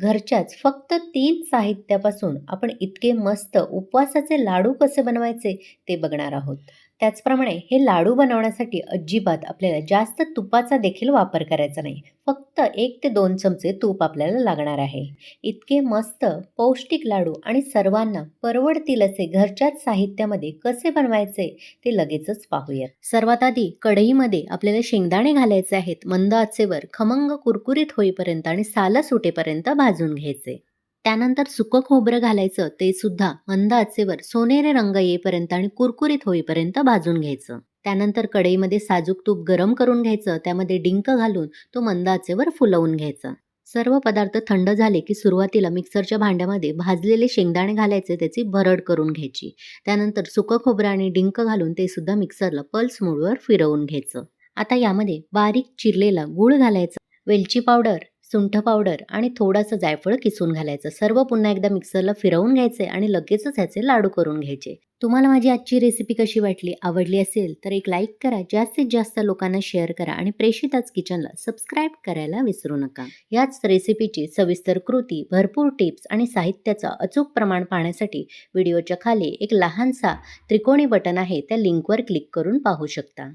घरच्याच फक्त तीन साहित्यापासून आपण इतके मस्त उपवासाचे लाडू कसे बनवायचे ते बघणार आहोत. त्याचप्रमाणे हे लाडू बनवण्यासाठी अजिबात आपल्याला जास्त तुपाचा देखील वापर करायचा नाही. फक्त एक ते दोन चमचे तूप आपल्याला लागणार आहे. इतके मस्त पौष्टिक लाडू आणि सर्वांना परवडतील असे घरच्याच साहित्यामध्ये कसे बनवायचे ते लगेचच पाहूयात. सर्वात आधी कढईमध्ये आपल्याला शेंगदाणे घालायचे आहेत. मंद आचेवर खमंग कुरकुरीत होईपर्यंत आणि सालं सुटेपर्यंत भाजून घ्यायचे. त्यानंतर सुकं खोबरं घालायचं ते सुद्धा मंद आचेवर सोनेरे रंग येईपर्यंत आणि कुरकुरीत होईपर्यंत भाजून घ्यायचं. त्यानंतर कढईमध्ये साजूक तूप गरम करून घ्यायचं त्यामध्ये डिंक घालून तो मंद आचेवर फुलवून घ्यायचा. सर्व पदार्थ थंड झाले की सुरुवातीला मिक्सरच्या भांड्यामध्ये भाजलेले शेंगदाणे घालायचे त्याची भरड करून घ्यायची. त्यानंतर सुकं खोबरं आणि डिंक घालून ते सुद्धा मिक्सरला पल्स मोडवर फिरवून घ्यायचं. आता यामध्ये बारीक चिरलेला गूळ घालायचा. वेलची पावडर सुंठ पावडर आणि थोडंसं जायफळ किसून घालायचं. सर्व पुन्हा एकदा मिक्सरला फिरवून घ्यायचे आणि लगेचच ह्याचे लाडू करून घ्यायचे. तुम्हाला माझी आजची रेसिपी कशी वाटली आवडली असेल तर एक लाईक करा जास्तीत जास्त लोकांना शेअर करा आणि प्रेषिताच किचनला सबस्क्राईब करायला विसरू नका. याच रेसिपीची सविस्तर कृती भरपूर टिप्स आणि साहित्याचा अचूक प्रमाण पाहण्यासाठी व्हिडिओच्या खाली एक लहानसा त्रिकोणी बटन आहे त्या लिंकवर क्लिक करून पाहू शकता.